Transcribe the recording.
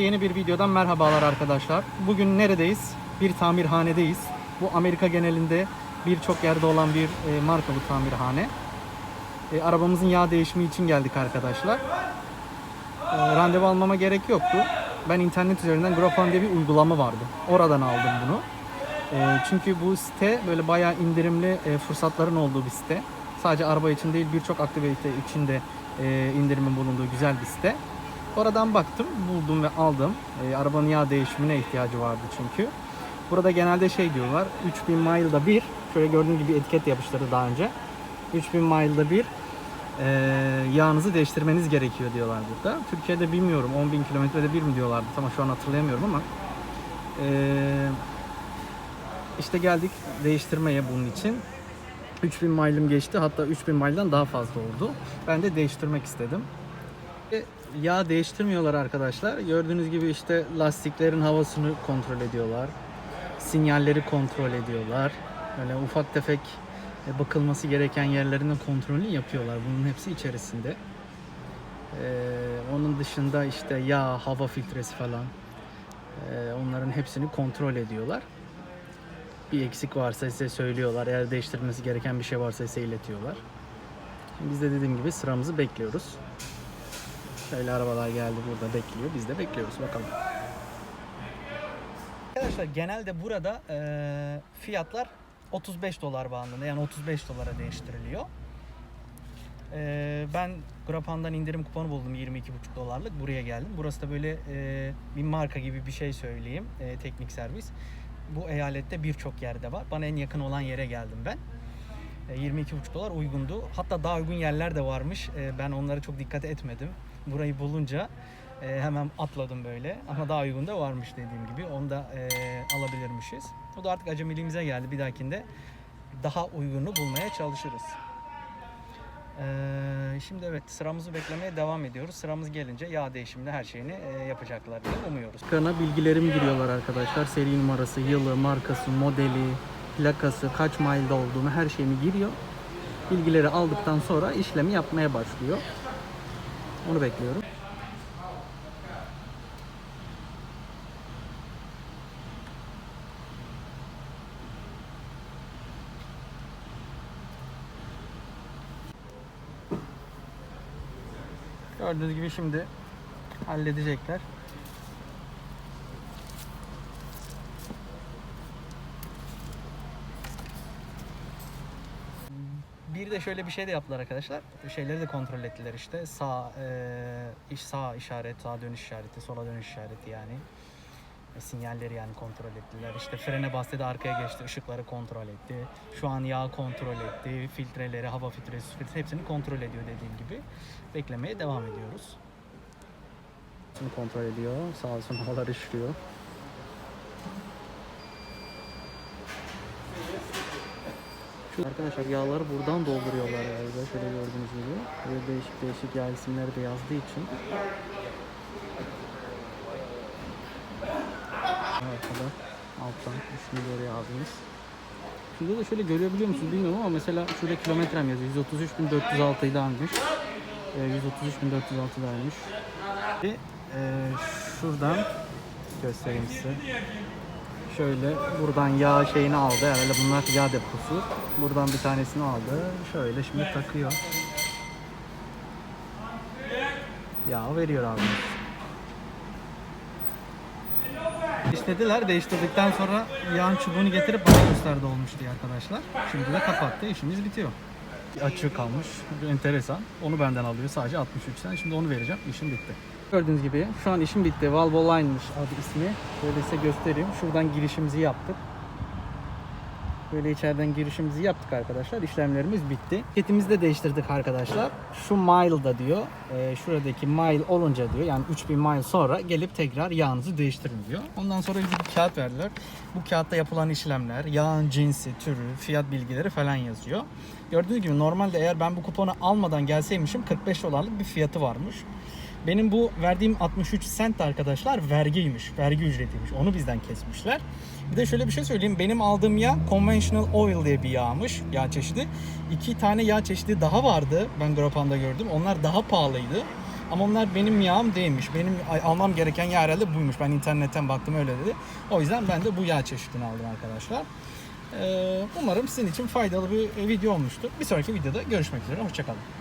Yeni bir videodan merhabalar arkadaşlar. Bugün neredeyiz? Bir tamirhanedeyiz. Bu Amerika genelinde birçok yerde olan bir e, marka bu tamirhane. E, arabamızın yağ değişimi için geldik arkadaşlar. E, randevu almama gerek yoktu. Ben internet üzerinden Groupon diye bir uygulama vardı. Oradan aldım bunu. E, çünkü bu site böyle bayağı indirimli fırsatların olduğu bir site. Sadece araba için değil birçok aktivite için de indirimin bulunduğu güzel bir site. Oradan baktım, buldum ve aldım. E, arabanın yağ değişimine ihtiyacı vardı çünkü. Burada genelde şey diyorlar, 3000 mile'da bir, şöyle gördüğünüz gibi etiket yapıştırdı daha önce. 3000 mile'da bir e, yağınızı değiştirmeniz gerekiyor diyorlar burada. Türkiye'de bilmiyorum 10.000 kilometrede bir mi diyorlardı ama şu an hatırlayamıyorum ama e, işte geldik değiştirmeye bunun için. 3000 mile'ım geçti hatta 3000 mile'dan daha fazla oldu. Ben de değiştirmek istedim. Yağ değiştirmiyorlar arkadaşlar. Gördüğünüz gibi işte lastiklerin havasını kontrol ediyorlar. Sinyalleri kontrol ediyorlar. Böyle ufak tefek e, bakılması gereken yerlerinin kontrolünü yapıyorlar. Bunun hepsi içerisinde. Ee, onun dışında işte yağ, hava filtresi falan. ee, onların hepsini kontrol ediyorlar. Bir eksik varsa size söylüyorlar. Eğer değiştirilmesi gereken bir şey varsa size iletiyorlar. Şimdi biz de dediğim gibi sıramızı bekliyoruz. Şöyle arabalar geldi burada bekliyor. Biz de bekliyoruz bakalım. Arkadaşlar genelde burada eee, fiyatlar 35 dolar bandında yani 35 dolara değiştiriliyor. Eee, ben Groupon'dan indirim kuponu buldum 22,5 dolarlık buraya geldim. Burası da böyle eee, bir marka gibi bir şey söyleyeyim eee, teknik servis. Bu eyalette birçok yerde var. Bana en yakın olan yere geldim ben. E, 22,5 dolar uygundu. Hatta daha uygun yerler de varmış. E, Ben onlara çok dikkat etmedim. Burayı bulunca e, hemen atladım böyle. Ama daha uygun da varmış dediğim gibi. Onu da e, alabilirmişiz. O da artık acemiliğimize geldi. Bir dahakinde daha uygunu bulmaya çalışırız. E, Şimdi evet sıramızı beklemeye devam ediyoruz. Sıramız gelince yağ değişiminde her şeyini e, yapacaklar diye umuyoruz. Kana bilgilerimi giriyorlar arkadaşlar. Seri numarası, yılı, markası, modeli, plakası, kaç mile'da olduğunu her şeyimi giriyor. Bilgileri aldıktan sonra işlemi yapmaya başlıyor. Onu bekliyorum. Gördüğünüz gibi şimdi halledecekler. Bir de şöyle bir şey de yaptılar arkadaşlar. Şeyleri de kontrol ettiler işte. Sağ e, sağ işaret, sağ dönüş işareti, sola dönüş işareti yani. E, sinyalleri yani kontrol ettiler. İşte frene bastı da arkaya geçti, ışıkları kontrol etti. Şu an yağ kontrol etti, filtreleri, hava filtresi, filtresi hepsini kontrol ediyor dediğim gibi. Beklemeye devam ediyoruz. Şimdi kontrol ediyor. Sağ olsun havalar ışıyor. Arkadaşlar yağları buradan dolduruyorlar galiba. Şöyle gördüğünüz gibi. Böyle değişik değişik yağ isimleri de yazdığı için. Arkada alttan ismini yazdınız. Şurada da şöyle görebiliyor musunuz bilmiyorum ama mesela şurada kilometrem yazıyor. 133.406'ymış. E, 133.406'daymış. Ve e, şuradan göstereyim size. Şöyle buradan yağ şeyini aldı. Herhalde bunlar yağ deposu. Buradan bir tanesini aldı. Şöyle şimdi takıyor. Yağ veriyor abi. İstediler değiştirdikten sonra yağın çubuğunu getirip bana gösterdi olmuş diye arkadaşlar. Şimdi de kapattı. işimiz bitiyor. Açığı kalmış. Enteresan. Onu benden alıyor sadece 63 sen. Şimdi onu vereceğim. İşim bitti. Gördüğünüz gibi şu an işim bitti. Valve Line'mış adı ismi. Şöyle size göstereyim. Şuradan girişimizi yaptık. Böyle içeriden girişimizi yaptık arkadaşlar. İşlemlerimiz bitti. Kitimizi de değiştirdik arkadaşlar. Şu mile'da diyor. e, şuradaki mile olunca diyor. Yani 3000 mile sonra gelip tekrar yağınızı değiştirin diyor. Ondan sonra bize bir kağıt verdiler. Bu kağıtta yapılan işlemler, yağın cinsi, türü, fiyat bilgileri falan yazıyor. Gördüğünüz gibi normalde eğer ben bu kuponu almadan gelseymişim 45 dolarlık bir fiyatı varmış. Benim bu verdiğim 63 cent arkadaşlar vergiymiş. Vergi ücretiymiş. Onu bizden kesmişler. Bir de şöyle bir şey söyleyeyim. Benim aldığım yağ conventional oil diye bir yağmış. Yağ çeşidi. İki tane yağ çeşidi daha vardı. Ben Groupon'da gördüm. Onlar daha pahalıydı. Ama onlar benim yağım değilmiş. Benim almam gereken yağ herhalde buymuş. Ben internetten baktım öyle dedi. O yüzden ben de bu yağ çeşidini aldım arkadaşlar. Ee, umarım sizin için faydalı bir video olmuştur. Bir sonraki videoda görüşmek üzere. Hoşçakalın.